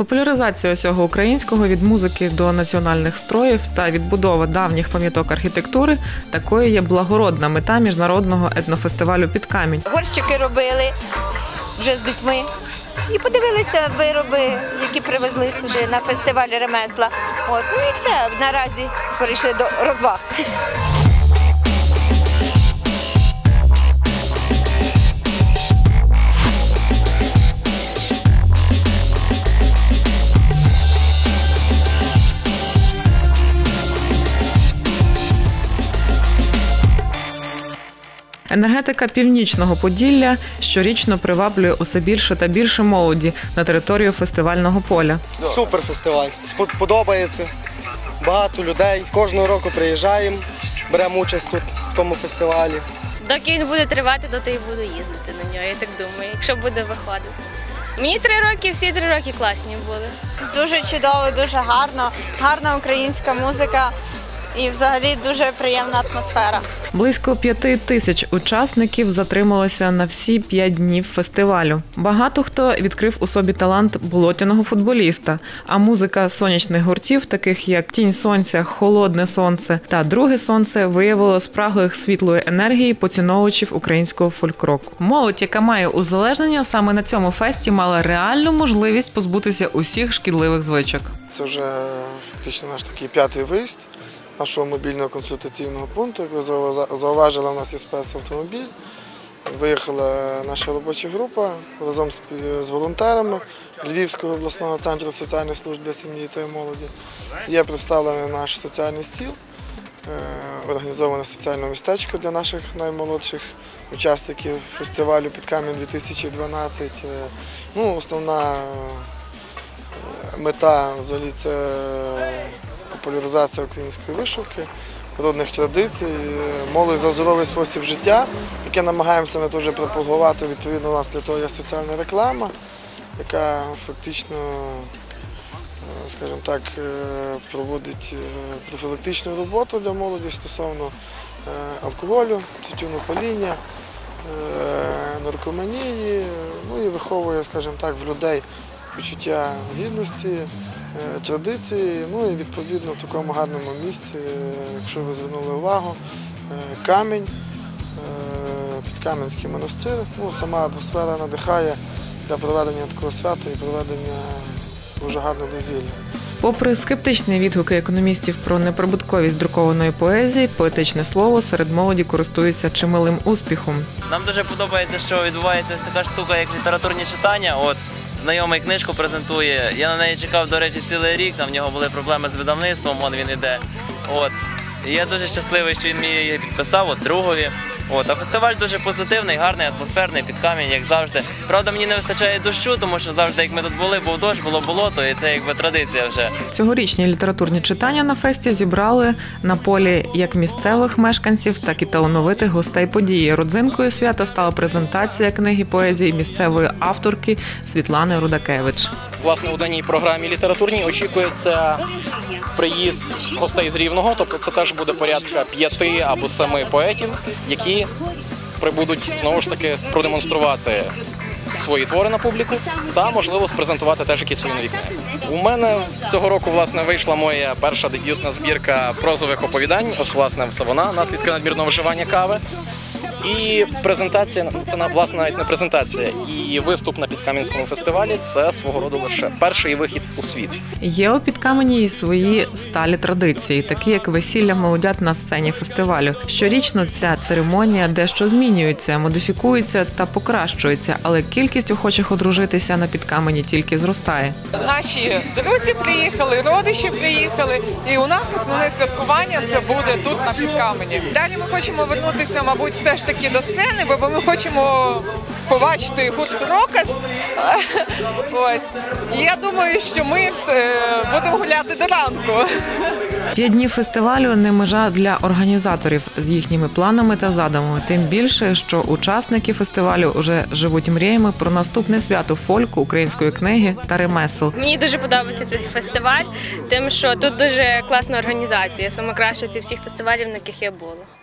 Популяризація усього українського від музики до національних строїв та відбудова давніх пам'яток архітектури такою є благородна мета міжнародного етнофестивалю під камінь. Горщики робили вже з дітьми. І подивилися вироби, які привезли сюди на фестиваль ремесла. От, ну і все. Наразі перейшли до розваг. Енергетика північного Поділля щорічно приваблює усе більше та більше молоді на територію фестивального поля. Супер фестиваль. Подобається. Багато людей. Кожного року приїжджаємо, беремо участь тут в тому фестивалі. Доки він буде тривати, доти і буду їздити на нього, я так думаю, якщо буде виходити. Мені три роки, всі три роки класні були. Дуже чудово, дуже гарно, гарна українська музика і взагалі дуже приємна атмосфера. Близько п'яти тисяч учасників затрималося на всі п'ять днів фестивалю. Багато хто відкрив у собі талант болотяного футболіста. А музика сонячних гуртів, таких як Тінь сонця, Холодне сонце та Друге сонце, виявило спраглих світлої енергії поціновувачів українського фольк-року. Молодь, яка має узалежнення, саме на цьому фесті мала реальну можливість позбутися усіх шкідливих звичок. Це вже фактично наш такий п'ятий виїзд нашого мобільного консультаційного пункту. Як ви зауважили, у нас є спецавтомобіль. Виїхала наша робоча група разом з, волонтерами Львівського обласного центру соціальних служб для сім'ї та молоді. Є представлений наш соціальний стіл, е, організоване соціальне містечко для наших наймолодших учасників фестивалю «Під камінь 2012. Е, Ну, основна е, мета взагалі це популяризація української вишивки, народних традицій, молодь за здоровий спосіб життя, яке намагаємося ми теж пропагувати. Відповідно, у нас для того є соціальна реклама, яка фактично, е, скажімо так, е, проводить е, профілактичну роботу для молоді стосовно алкоголю, тютюнопаління, е, наркоманії, ну і виховує, скажімо так, в людей почуття гідності, е, традиції, ну і відповідно в такому гарному місці, е, якщо ви звернули увагу, е, камінь, підкам'янський монастир. Ну, сама атмосфера надихає для проведення такого свята і проведення дуже гарного дозвілля. Попри скептичні відгуки економістів про неприбутковість друкованої поезії, поетичне слово серед молоді користується чималим успіхом. Нам дуже подобається, що відбувається така штука, як літературні читання. От знайомий книжку презентує. Я на неї чекав, до речі, цілий рік. Там в нього були проблеми з видавництвом, он він іде. От. І я дуже щасливий, що він мені її підписав, от другові. От, а фестиваль дуже позитивний, гарний, атмосферний, під камінь, як завжди. Правда, мені не вистачає дощу, тому що завжди, як ми тут були, був дощ, було болото, і це якби традиція вже. Цьогорічні літературні читання на фесті зібрали на полі як місцевих мешканців, так і талановитих гостей події. Родзинкою свята стала презентація книги поезії місцевої авторки Світлани Рудакевич. Власне, у даній програмі літературній очікується приїзд гостей з Рівного, тобто це теж буде порядка п'яти або семи поетів, які прибудуть знову ж таки продемонструвати свої твори на публіку та можливо спрезентувати теж якісь свої нові книги. У мене цього року власне вийшла моя перша дебютна збірка прозових оповідань. Ось власне все вона наслідки надмірного вживання кави. І презентація це на- власне навіть не презентація. І виступ на підкам'янському фестивалі це свого роду лише перший вихід у світ. Є у підкамені і свої сталі традиції, такі як весілля молодят на сцені фестивалю. Щорічно ця церемонія дещо змінюється, модифікується та покращується, але кількість охочих одружитися на підкамені тільки зростає. Наші друзі приїхали, родичі приїхали, і у нас основне святкування це буде тут на підкамені. Далі ми хочемо вернутися, мабуть, все ж таки до сцени, бо ми хочемо побачити гурт Рокаш. І я думаю, що ми будемо гуляти до ранку. П'ять днів фестивалю не межа для організаторів з їхніми планами та задумами. Тим більше, що учасники фестивалю вже живуть мріями про наступне свято фольку, української книги та ремесел. Мені дуже подобається цей фестиваль, тим, що тут дуже класна організація, саме краща зі всіх фестивалів, на яких я була.